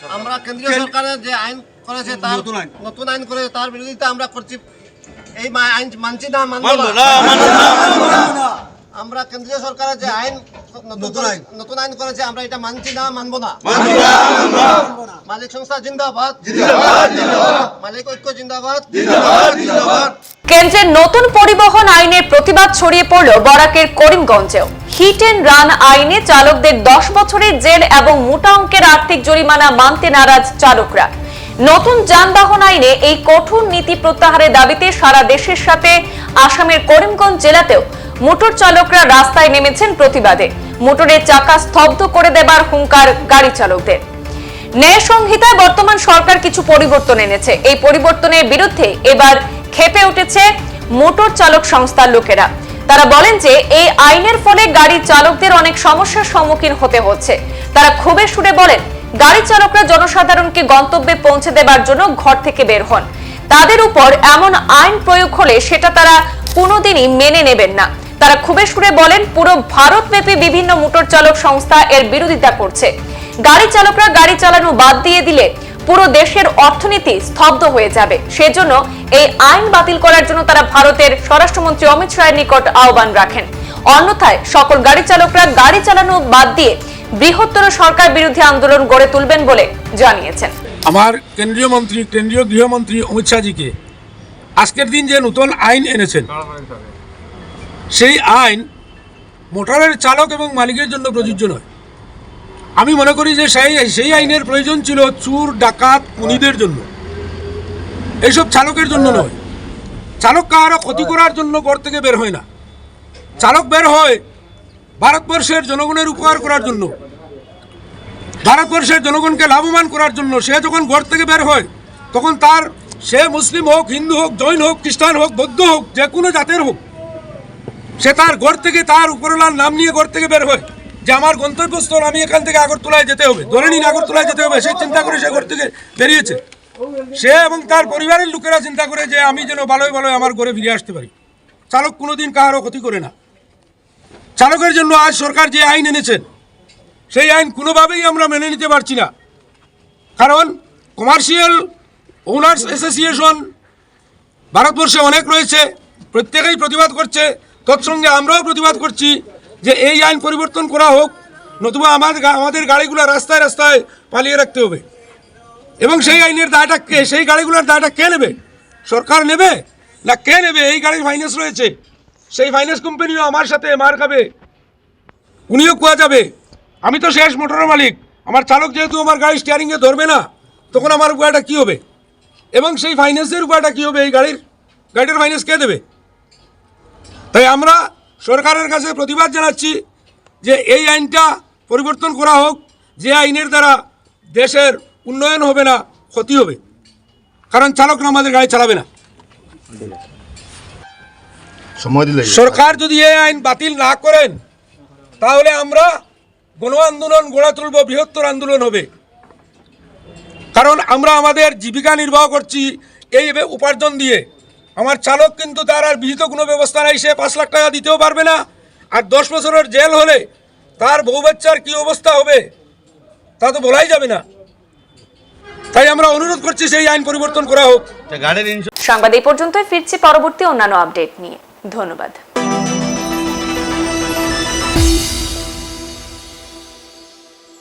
আমরা কেন্দ্রীয় সরকারের যে আইন করেছে তার নতুন আইন। করেছে তার বিরোধিতা আমরা করছি। এই আইন মানছি না মানবো আমরা কেন্দ্রীয় সরকারের যে আইন নতুন আইন। নতুন আইন করেছে আমরা এটা মানছি না মানবো না। মালিক সংস্থা জিন্দাবাদ। জিন্দাবাদ জিন্দাবাদ। মালিক ঐক্য জিন্দাবাদ। জিন্দাবাদ জিন্দাবাদ। কেন্দ্রের নতুন পরিবহন আইনের প্রতিবাদ ছড়িয়ে পড়ল বরাকের করিমগঞ্জেও। হিট এন্ড রান আইনে চালকদের দশ বছরের জেল এবং মোটা অঙ্কের আর্থিক জরিমানা মানতে নারাজ চালকরা। নতুন যানবাহন আইনে এই কঠোর নীতি প্রত্যাহারের দাবিতে সারা দেশের সাথে আসামের করিমগঞ্জ জেলাতেও মোটর চালকরা রাস্তায় নেমেছেন প্রতিবাদে। মোটরের চাকা স্তব্ধ করে দেবার হুঙ্কার গাড়ি চালকদের। ন্যায় সংহিতায় বর্তমান সরকার কিছু পরিবর্তন এনেছে। এই পরিবর্তনের বিরুদ্ধে এবার খেপে উঠেছে মোটর চালক সংস্থার লোকেরা। তারা বলেন যে এই আইনের ফলে গাড়ি চালকদের অনেক সমস্যার সম্মুখীন হতে হচ্ছে। তারা ক্ষোভের সুরে বলেন, গাড়ি চালকরা জনসাধারণকে গন্তব্যে পৌঁছে দেবার জন্য ঘর থেকে বের হন। তাদের উপর এমন আইন প্রয়োগ হলে সেটা তারা কোনোদিনই মেনে নেবেন না। তারা ক্ষোভের সুরে বলেন, পুরো ভারতব্যাপী বিভিন্ন মোটর চালক সংস্থা এর বিরোধিতা করছে। গাড়ি চালকরা গাড়ি চালানো বাদ দিয়ে দিলে পুরো দেশের অর্থনীতি স্তব্ধ হয়ে যাবে। সেজন্য এই আইন বাতিল করার জন্য তারা ভারতের স্বরাষ্ট্রমন্ত্রী অমিত শাহের নিকট আহ্বান রাখেন। অন্যথায় সকল গাড়ি চালকরা গাড়ি চালানো বাদ দিয়ে বৃহত্তর সরকার বিরোধী আন্দোলন গড়ে তুলবেন বলে জানিয়েছেন। আমার কেন্দ্রীয় মন্ত্রী, কেন্দ্রীয় গৃহমন্ত্রী অমিত শাহজিকে আজকের দিন যে নতুন আইন এনেছেন, সেই আইন মোটরের চালক এবং মালিকের জন্য প্রযোজ্য নয়। আমি মনে করি যে সেই সেই আইনের প্রয়োজন ছিল চুর, ডাকাত, খুনিদের জন্য। এইসব চালকের জন্য নয়। চালক কাহারও ক্ষতি করার জন্য ঘর থেকে বের হয় না। চালক বের হয় ভারতবর্ষের জনগণের উপকার করার জন্য। ভারতবর্ষের জনগণকে লাভবান করার জন্য সে যখন ঘর থেকে বের হয়, তখন তার সে মুসলিম হোক, হিন্দু হোক, জৈন হোক, খ্রিস্টান হোক, বৌদ্ধ হোক, যে কোনো জাতের হোক, সে তার ঘর থেকে তার উপরলার নাম নিয়ে ঘর থেকে বের হয়। যে আমার গন্তব্যস্থল আমি এখান থেকে আগরতলায় যেতে হবে। ধরে নিন আগরতলায় যেতে হবে, সে চিন্তা করে সে ঘর থেকে বেরিয়েছে। সে এবং তার পরিবারের লোকেরা চিন্তা করে যে আমি যেন ভালোই ভালোই আমার ঘরে ফিরে আসতে পারি। চালক কোনোদিন কাহারও ক্ষতি করে না। চালকের জন্য আজ সরকার যে আইন এনেছেন, সেই আইন কোনোভাবেই আমরা মেনে নিতে পারছি না। কারণ কমার্শিয়াল ওনার্স অ্যাসোসিয়েশন ভারতবর্ষে অনেক রয়েছে, প্রত্যেকেই প্রতিবাদ করছে, তৎসঙ্গে আমরাও প্রতিবাদ করছি। যে এই আইন পরিবর্তন করা হোক, নতুবা আমাদের আমাদের গাড়িগুলো রাস্তায় রাস্তায় পালিয়ে রাখতে হবে। এবং সেই আইনের দায়টা কে সেই গাড়িগুলোর দায়টা কে নেবে? সরকার নেবে? না কে নেবে? এই গাড়ির ফাইন্যান্স রয়েছে। সেই ফাইন্যান্স কোম্পানিও আমার সাথে মার খাবে। উনিও কোয়া যাবে। আমি তো শেষ মোটরের মালিক। আমার চালক যেহেতু আমার গাড়ি স্টিয়ারিংয়ে ধরবে না, তখন আমার উপায়টা কী হবে? এবং সেই ফাইন্যান্সের উপায়টা কী হবে? এই গাড়ির গাড়িটার ফাইন্যান্স কে দেবে? তাই আমরা সরকারের কাছে প্রতিবাদ জানাচ্ছি যে এই আইনটা পরিবর্তন করা হোক যে আইনের দ্বারা দেশের উন্নয়ন হবে না ক্ষতি হবে। কারণ চালকরা আমাদের গাড়ি চালাবে না। সরকার যদি এই আইন বাতিল না করেন তাহলে আমরা গণ আন্দোলন গড়ে তুলব বৃহত্তর আন্দোলন হবে। কারণ আমরা আমাদের জীবিকা নির্বাহ করছি এই উপার্জন দিয়ে। আমার চালক কিন্তু তার আর বিহিত কোনো ব্যবস্থা নাই সে পাঁচ লাখ টাকা দিতেও পারবে না। আর দশ বছরের জেল হলে তার বউ বাচ্চার কী অবস্থা হবে তা তো বলাই যাবে না। তাই আমরা অনুরোধ করছি সেই আইন পরিবর্তন করা হোক। সাংবাদিক সংবাদ এই পর্যন্তই। ফিরছি পরবর্তী অন্যান্য আপডেট নিয়ে। ধন্যবাদ।